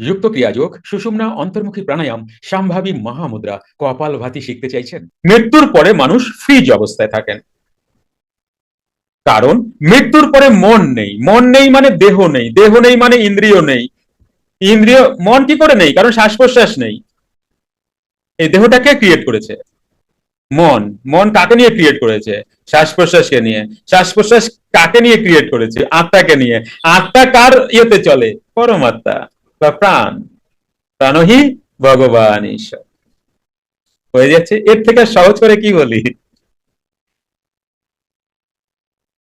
যুক্ত ক্রিয়াযোগ, সুষুম্না, অন্তর্মুখী প্রাণায়াম, সম্ভাবী মহামুদ্রা, কপাল ভাতি শিখতে চাইছেন। মৃত্যুর পরে মানুষ ফ্রিজ অবস্থায় থাকেন। কারণ, মৃত্যুর পরে মন নেই। মন নেই মানে দেহ নেই। দেহ নেই মানে ইন্দ্রিয় নেই। ইন্দ্রিয়, মন কি করে নেই? কারণ শ্বাস প্রশ্বাস নেই। এই দেহটাকে ক্রিয়েট করেছে? মন। মন কাকে নিয়ে ক্রিয়েট করেছে? শ্বাস প্রশ্বাসকে নিয়ে। শ্বাস প্রশ্বাস কাকে নিয়ে ক্রিয়েট করেছে? আত্মাকে নিয়ে। আত্মা কার ইয়েতে চলে? পরমাত্মা। বা প্রাণ প্রাণহি ভগবান ঈশ্বর। হয়ে যাচ্ছে। এর থেকে সহজ করে কি বলি?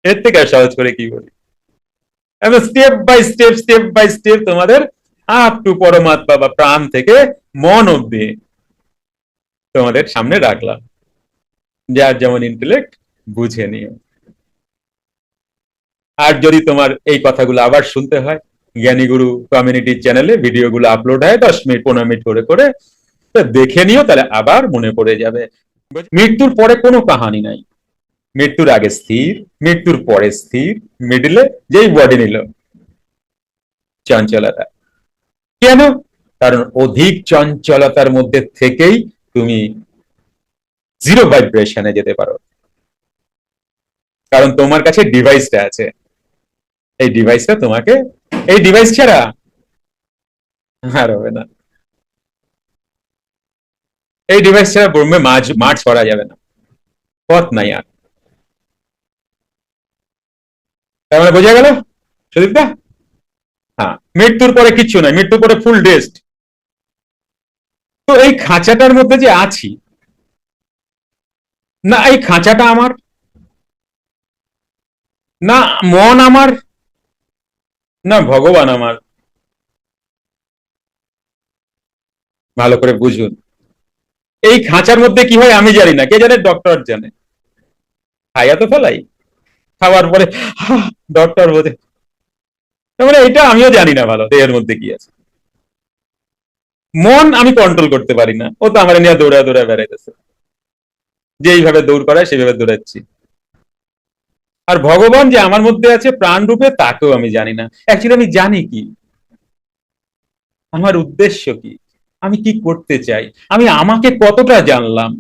এর থেকে সহজ করে কি বলি? Step by step step by step তোমাদের আপ টু পরমাত্মা বা প্রাণ থেকে মন অব্দি তোমাদের সামনে রাখলাম। যার যেমন ইন্টেলেক্ট বুঝে নিও। আর যদি তোমার এই কথাগুলো আবার শুনতে হয় জ্ঞানীগুরু কমিউনিটি চ্যানেলে ভিডিওগুলো আপলোড হয়, দশ মিনিট, পনেরো মিনিট করে করে। দেখে নিও, তাহলে আবার মনে পড়ে যাবে। মৃত্যুর পরে কোনো কাহানি নাই। মৃত্যুর আগে স্থির, মৃত্যুর পরে স্থির মিডলে যেই বডি নিল। চঞ্চলতা। কেন? কারণ অধিক চঞ্চলতার মধ্যে থেকেই তুমি জিরো ভাইব্রেশনে যেতে পারো। কারণ তোমার কাছে ডিভাইসটা আছে। এই ডিভাইসটা তোমাকে, এই ডিভাইস ছাড়া আর হবে না। এই ডিভাইস ছাড়া ব্রহ্মে মাঝ মাঠ ছড়া যাবে না। পথ নাই আর। তার মানে বোঝা গেল, সুদীপদা? হ্যাঁ মৃত্যুর পরে কিচ্ছু নাই, মৃত্যুর পরে ফুল ডেস্ট তো এই খাঁচাটার মধ্যে যে আছি, না, এই খাঁচাটা আমার, না, মন আমার না, ভগবান আমার। ভালো করে বুঝুন। এই খাঁচার মধ্যে কি হয় আমি জানি না। কে জানে? ডক্টর জানে। খাইয়া তো ফেলাই। খাওয়ার পরে ডক্টর বোধে মানে এটা আমিও জানি না ভালো, দেহের মধ্যে কি আছে। মন আমি কন্ট্রোল করতে পারি না। ও তো আমার নিয়ে দৌড়া দৌড়া বেড়াইতেছে। যেইভাবে দৌড় করায়, সেইভাবে দৌড়াচ্ছি। আর ভগবান যে আমার মধ্যে আছে প্রাণ রূপে, তাকেও আমি জানি না। অ্যাকচুয়ালি আমি জানি কি? আমার উদ্দেশ্য কি? আমি কি করতে চাই? আমি আমাকে কতটা জানলাম?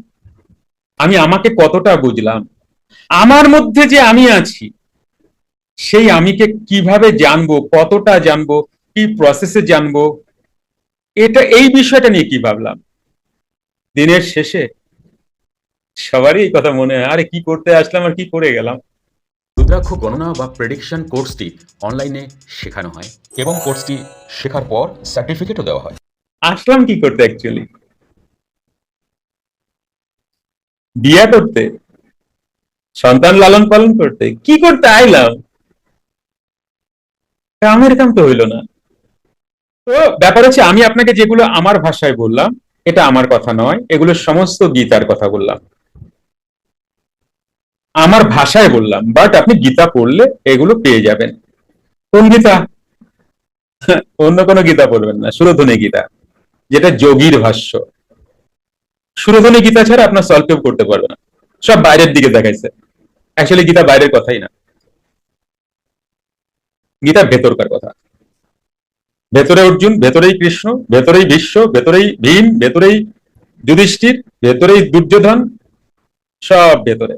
আমি আমাকে কতটা বুঝলাম? আমার মধ্যে যে আমি আছি, সেই আমিকে কীভাবে জানব? কতটা জানব? কি প্রসেসে জানব? এটা, এই বিষয়টা নিয়ে কি ভাবলাম? দিনের শেষে সবারই কথা মনে হয়, আরে কি করতে আসলাম আর কি করে গেলাম? রুদ্রাক্ষ গণনা বা প্রেডিকশন কোর্সটি অনলাইনে শেখানো হয় এবং কোর্সটি শেখার পর সার্টিফিকেটও দেওয়া হয়। আসলাম কি করতে অ্যাকচুয়ালি বিয়া করতে? সন্তান লালন পালন করতে? কি করতে? আইলাম কামের কাম তো হইল না। তো ব্যাপার হচ্ছে আমি আপনাকে যেগুলো আমার ভাষায় বললাম, এটা আমার কথা নয়, এগুলো সমস্ত গীতার কথা বললাম। আমার ভাষায় বললাম বাট আপনি গীতা পড়লে এগুলো পেয়ে যাবেন। কোন গীতা? অন্য কোনো গীতা পড়বেন না সুরধনী গীতা, যেটা যোগীর ভাষ্য। সুরধনী গীতা ছাড়া আপনার সলভ কেউ করতে পারবে না। সব বাইরের দিকে দেখাইছে। অ্যাকচুয়ালি গীতা বাইরের কথাই না। গীতা ভেতরকার কথা। ভেতরে অর্জুন, ভেতরেই কৃষ্ণ, ভেতরেই বিশ্ব, ভেতরেই ভীম, ভেতরেই যুধিষ্ঠির, ভেতরেই দুর্যোধন, সব ভেতরে।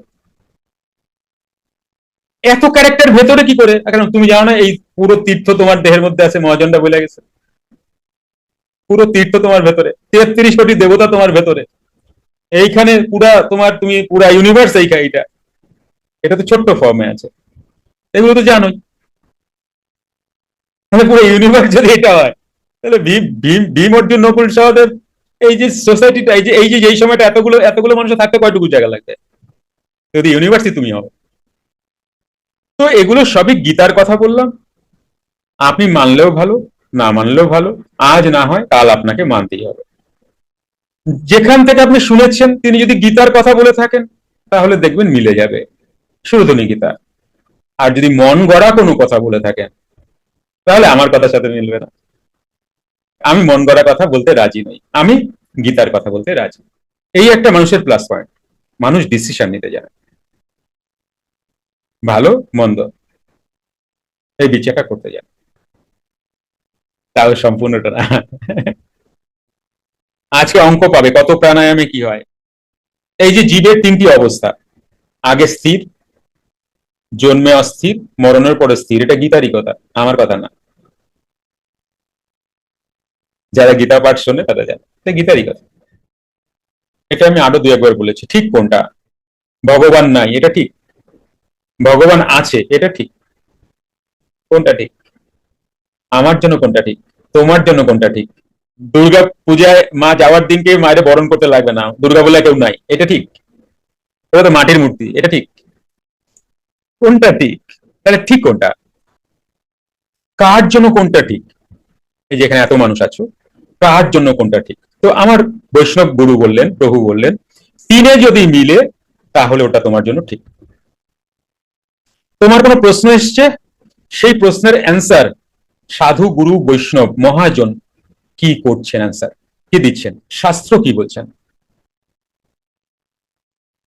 এত ক্যারেক্টার ভেতরে কি করে? কারণ তুমি জানো না, এই পুরো তীর্থ তোমার দেহের মধ্যে আছে, মহাজনটা বলে গেছে। পুরো তীর্থ তোমার ভেতরে, তেত্রিশ কোটি দেবতা তোমার ভেতরে। এইখানে পুরা তোমার, তুমি পুরা ইউনিভার্স এইখানে, এইটা। এটা তো ছোট্ট ফর্মে আছে। এগুলো তো জানোই। তাহলে পুরো ইউনিভার্স যদি এটা হয়, তাহলে ভীম ভীম ভীম, অর্জুন, নকুল, সহদেব, এই যে সোসাইটিটা এই যে এই যে, এই সময়টা এতগুলো এতগুলো মানুষ থাকতে কয়টুকু জায়গা লাগবে? যদি ইউনিভার্সই তুমি হও। তো এগুলো সবই গীতার কথা বললাম। আপনি মানলেও ভালো, না মানলেও ভালো, আজ না হয় কাল আপনাকে মানতেই হবে। যেখান থেকে আপনি শুনেছেন তিনি যদি গীতার কথা বলে থাকেন, তাহলে দেখবেন মিলে যাবে। সুরধনী গীতা। আর যদি মন গড়া কোনো কথা বলে থাকেন, তাহলে আমার কথার সাথে মিলবে না। আমি মন গড়া কথা বলতে রাজি নই। আমি গীতার কথা বলতে রাজি এই একটা মানুষের প্লাস পয়েন্ট মানুষ ডিসিশন নিতে জানে। ভালো, মন্দ। এই বিচারটা করতে জানে তাও সম্পূর্ণটা না। আজকে অঙ্ক পাবে, কত প্রাণায়ামে কি হয়। এই যে জীবের তিনটি অবস্থা, আগে স্থির, জন্মে অস্থির, মরণের পরে স্থির, এটা গীতারই কথা, আমার কথা না। যারা গীতা পাঠ শোনে তারা জানে, এটা গীতারই কথা। এটা আমি আরও দু একবার বলেছি, ঠিক কোনটা? ভগবান নাই, এটা ঠিক। ভগবান আছে, এটা ঠিক। কোনটা ঠিক? আমার জন্য কোনটা ঠিক? তোমার জন্য কোনটা ঠিক? দুর্গা পূজায় মা যাওয়ার দিনকে মায়ের বরণ করতে লাগবে না। দুর্গা বলে কেউ নাই। এটা ঠিক? ওটা তো মাটির মূর্তি। এটা ঠিক? কোনটা ঠিক? তাহলে ঠিক কোনটা? কার জন্য কোনটা ঠিক? এই যেখানে এত মানুষ আছো, কার জন্য কোনটা ঠিক? তো আমার বৈষ্ণব গুরু বললেন, প্রভু বললেন, তিনে যদি মিলে, তাহলে ওটা তোমার জন্য ঠিক। তোমার কোনো প্রশ্ন এসছে? সেই প্রশ্নের অ্যান্সার সাধু গুরু বৈষ্ণব মহাজন কি করছেন অ্যান্সার কি দিচ্ছেন? শাস্ত্র কি বলছেন?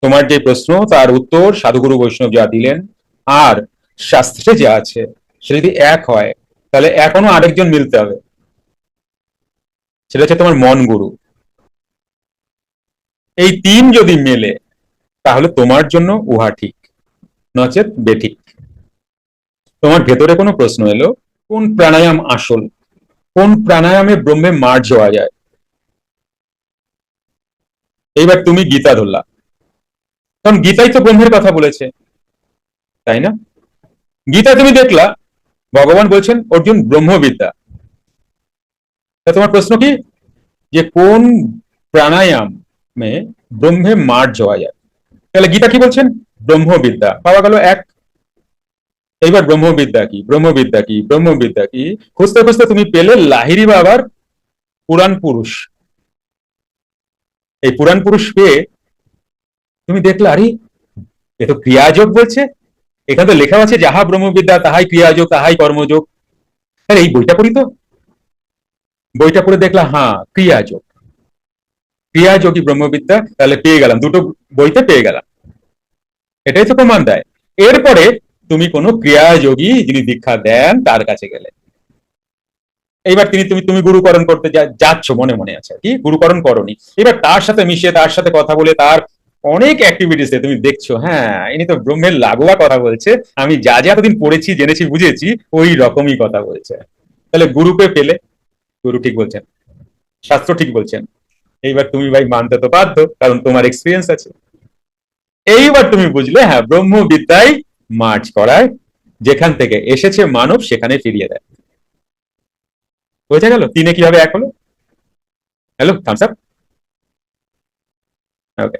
তোমার যে প্রশ্ন, তার উত্তর সাধুগুরু বৈষ্ণব যা দিলেন, আর শাস্ত্রে যা আছে সে যদি এক হয়, তাহলে এখনও আরেকজন মিলতে হবে। সেটা হচ্ছে তোমার মন গুরু। এই তিন যদি মেলে, তাহলে তোমার জন্য উহা ঠিক। নচেত বেঠিক তোমার ভেতরে কোনো প্রশ্ন এলো? কোন প্রাণায়াম আসল? কোন প্রাণায়ামে ব্রহ্মে মার্জ হওয়া যায়? এইবার তুমি গীতা ধরলা। কারণ গীতাই তো ব্রহ্মের কথা বলেছে। তাই না? গীতা তুমি দেখলা, ভগবান বলছেন, অর্জুন ব্রহ্মবিদ্যা। তা তোমার প্রশ্ন কি? যে কোন প্রাণায়ামে ব্রহ্মে মার্জ হওয়া যায়? তাহলে গীতা কি বলছেন? ব্রহ্মবিদ্যা। পাওয়া গেল এক। এইবার ব্রহ্মবিদ্যা কি? ব্রহ্মবিদ্যা কি? ব্রহ্মবিদ্যা কি? খুঁজতে খুঁজতে তুমি পেলে লাহিরি বাবার পুরাণ পুরুষ। এই পুরাণ পুরুষ পেয়ে তুমি দেখলে, আরে, এ তো ক্রিয়াযোগ বলছে। এখানে তো লেখা আছে, যাহা ব্রহ্মবিদ্যা, তাহাই ক্রিয়াযোগ, তাহাই কর্মযোগ। তাহলে এই বইটা পড়ি তো। বইটা পড়ে দেখলাম হ্যাঁ ক্রিয়াযোগ। ক্রিয়াযোগী ব্রহ্মবিদ্যা, তাহলে পেয়ে গেলাম, দুটো বইতে পেয়ে গেলাম। এটাই তো প্রমাণ দেয়। এরপরে তুমি কোনো ক্রিয়াযোগী যিনি দীক্ষা দেন, তার কাছে গেলে। এইবার তিনি তুমি তুমি গুরুকরণ করতে যাচ্ছ, মনে মনে আছে। কি? গুরুকরণ করনি। এবার তার সাথে মিশিয়ে, তার সাথে কথা বলে, তার অনেক অ্যাক্টিভিটিস তুমি দেখছ হ্যাঁ ইনি তো ব্রহ্মের লাগোয়া কথা বলছে। আমি যা যা এতদিন পড়েছি, জেনেছি, বুঝেছি, ওই রকমই কথা বলছে। তাহলে গুরুকে পেলে। গুরু ঠিক বলছেন। শাস্ত্র ঠিক বলছেন। এইবার তুমি ভাই মানতে তো বাধ্য, কারণ তোমার এক্সপিরিয়েন্স আছে। এইবার তুমি বুঝলে হ্যাঁ ব্রহ্মবিদ্যায় মার্চ করায়, যেখান থেকে এসেছে মানব সেখানে ফিরিয়ে দেয়। বোঝা গেল? তিনে কীভাবে এক হলো? Hello Thums up okay